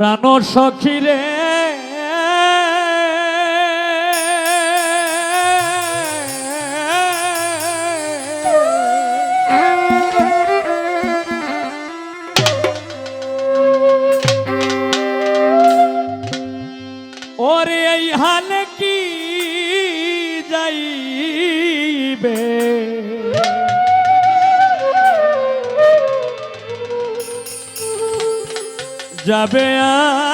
প্রাণ সখী যাবে আমার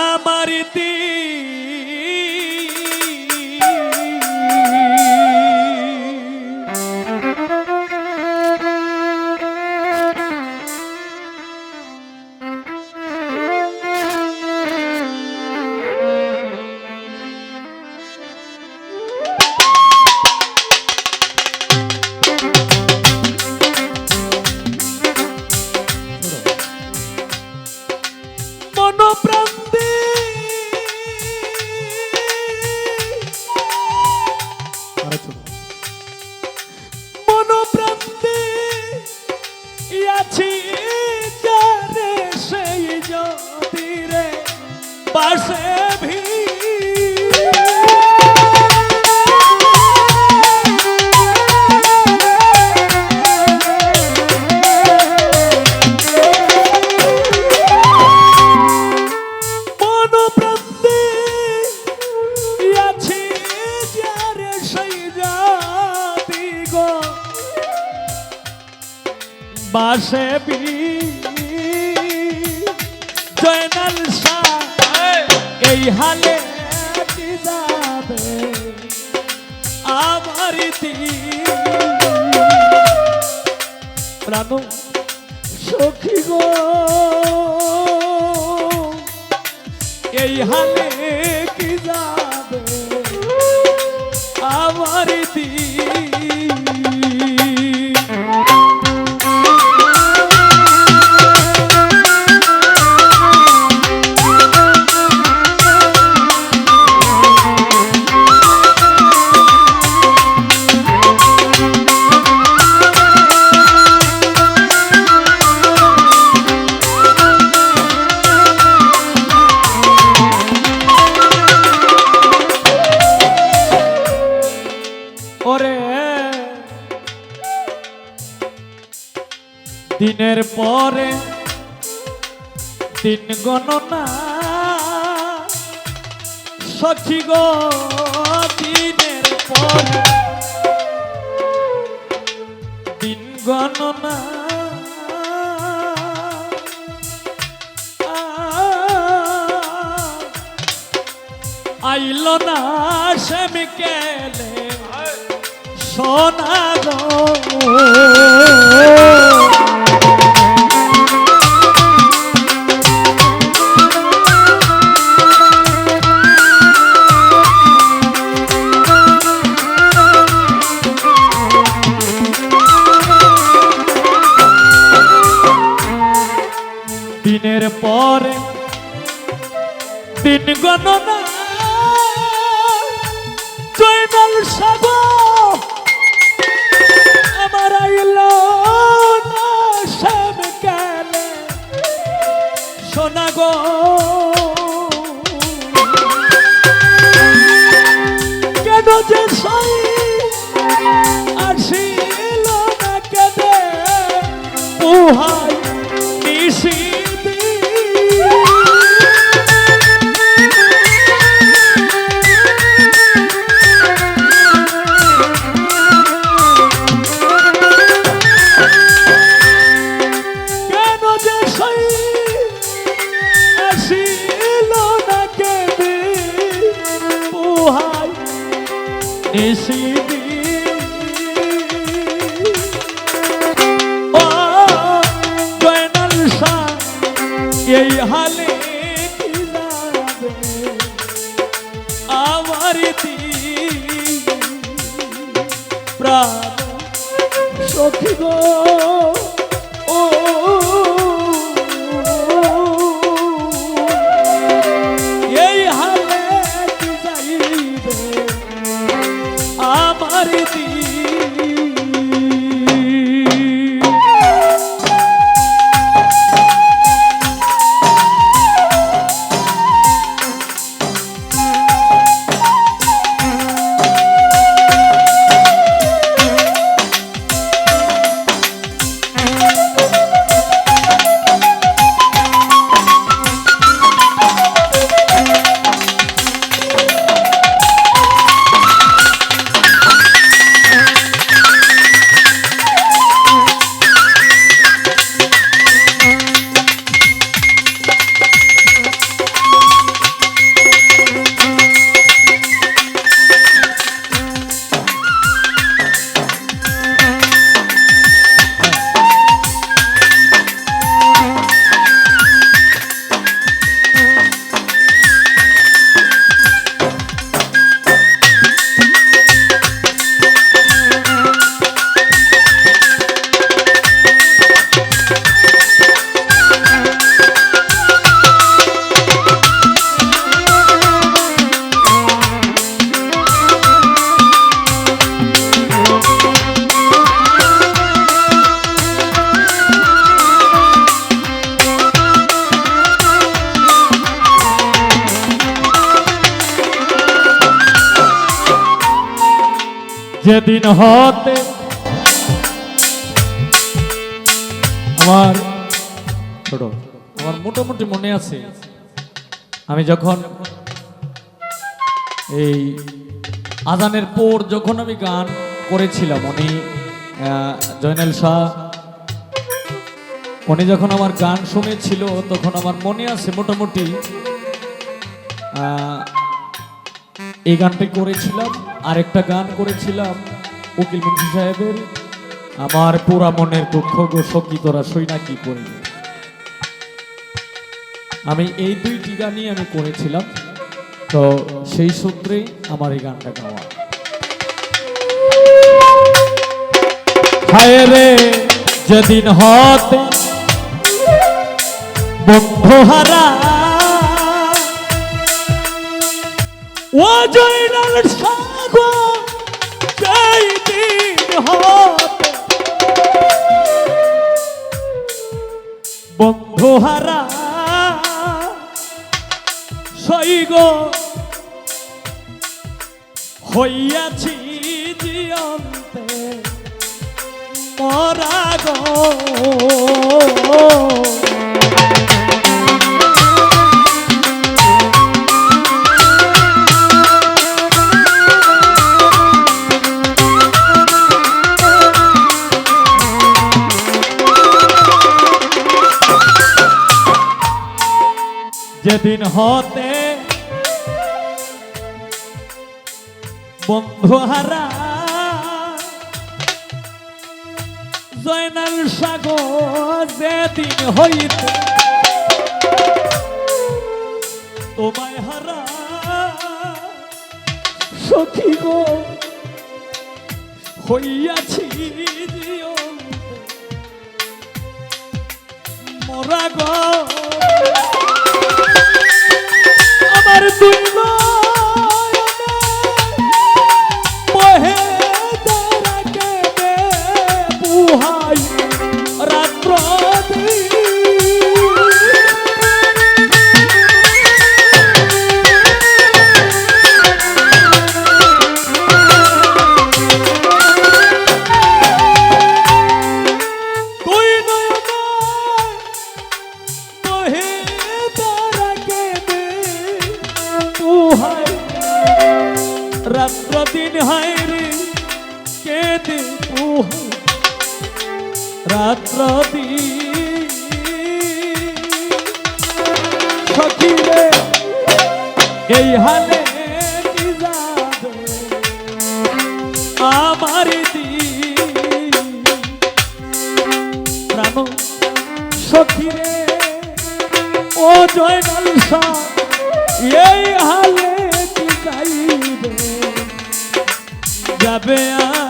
বাসে বি জয়নাল এই হালে যাবে। আমার প্রাণ সখী গো। এই হালে কি যাবে? আমার দিন। দিনের পরে দিন গণনা। সখী গো, দিনের পরে দিন গণনা। আইল না সেম কেলে সোনা গো। এসে যেদিন হতে আমার ছোট, আমার মোটামুটি মনে আছে, আমি যখন এই আজানের পর যখন আমি গান করেছিলাম, উনি জয়নাল শাহ, উনি যখন আমার গান শুনেছিল, তখন আমার মনে আছে মোটামুটি এই গানটি করেছিলাম, আরেকটা গান করেছিলাম উকিল মুন্সি সাহেবের। আমার পুরা মনের দুঃখ গো, সখী তোরা সই না কি করি আমি এই দুইটি গানই আমি করেছিলাম, তো সেই সূত্রেই আমার এই গানটা গাওয়া। হায় রে, যেদিন হতে বন্ধু হারা ও জয়নাল সাগর যেই দিন হতে। বন্ধু হারা সৈগ যেদিন হতে বন্ধু হারা, জয়নাল সাগর যেদিন হইতে তোমায় হারা, সখী গো, হইয়াছি মরা গো। আমার রাত্র দিন। সখীরে এই হালে আমার দিন। প্রাণ সখীরে ও জয় লালসা এই হালে যাইবে যাবে আমার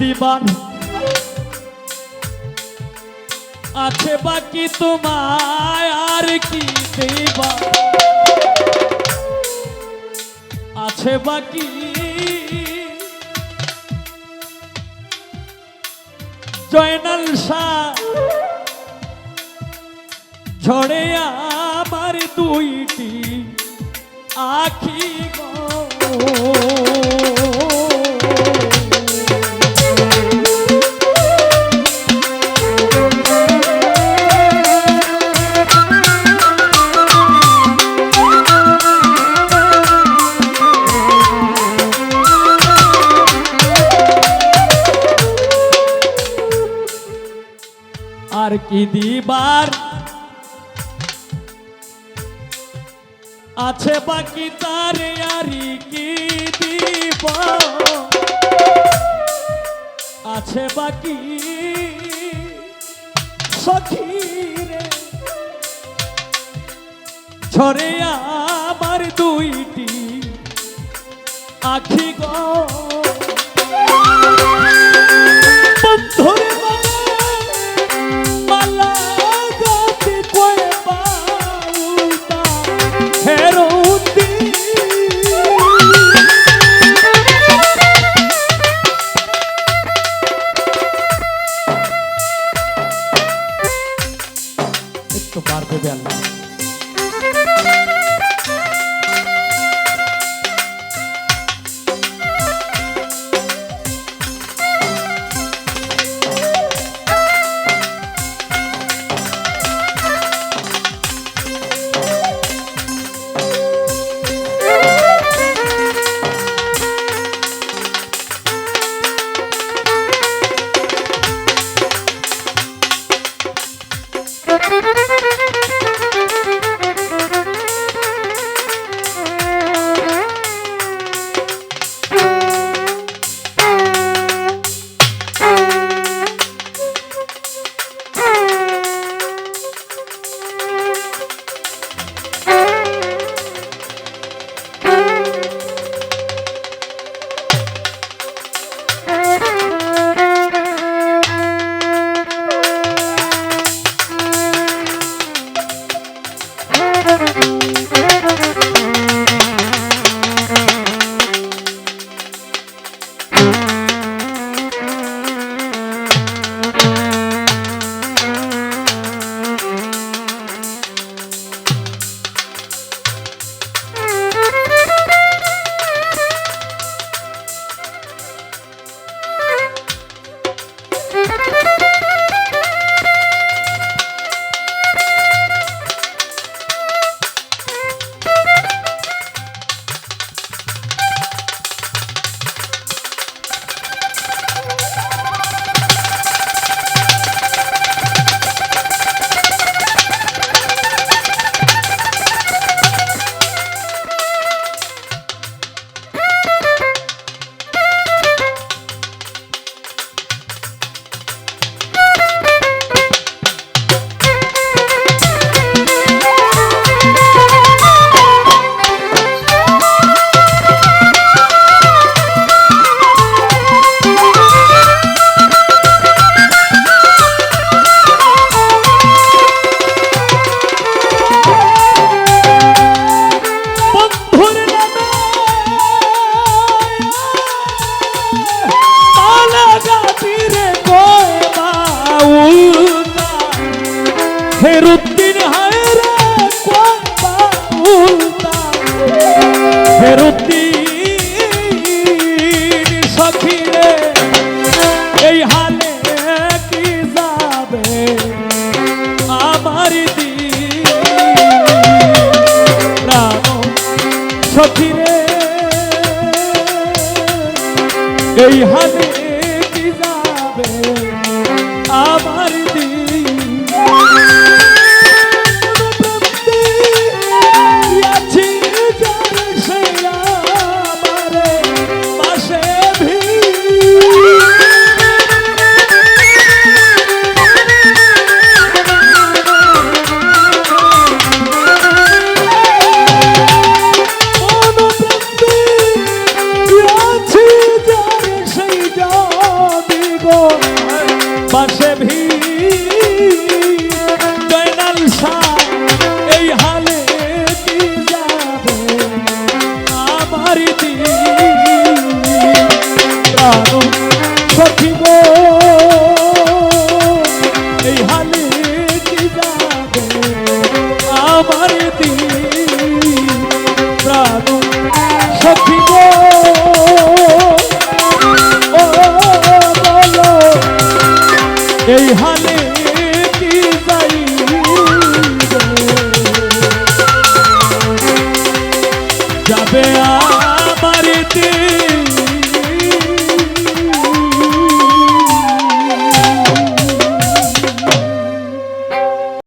দিবার আছে বাকি তোমার আর কি দিবার আছে বাকি জয়নাল শাহ। ঝড়ে আমার দুইটি আখি গো। কি দিবার? আছে বাকি তার আরি কি দিব? আছে বাকি সখীরে। ছরে আবার দুইটি আখি গো। বন্ধুরে সতীরে এই হাতে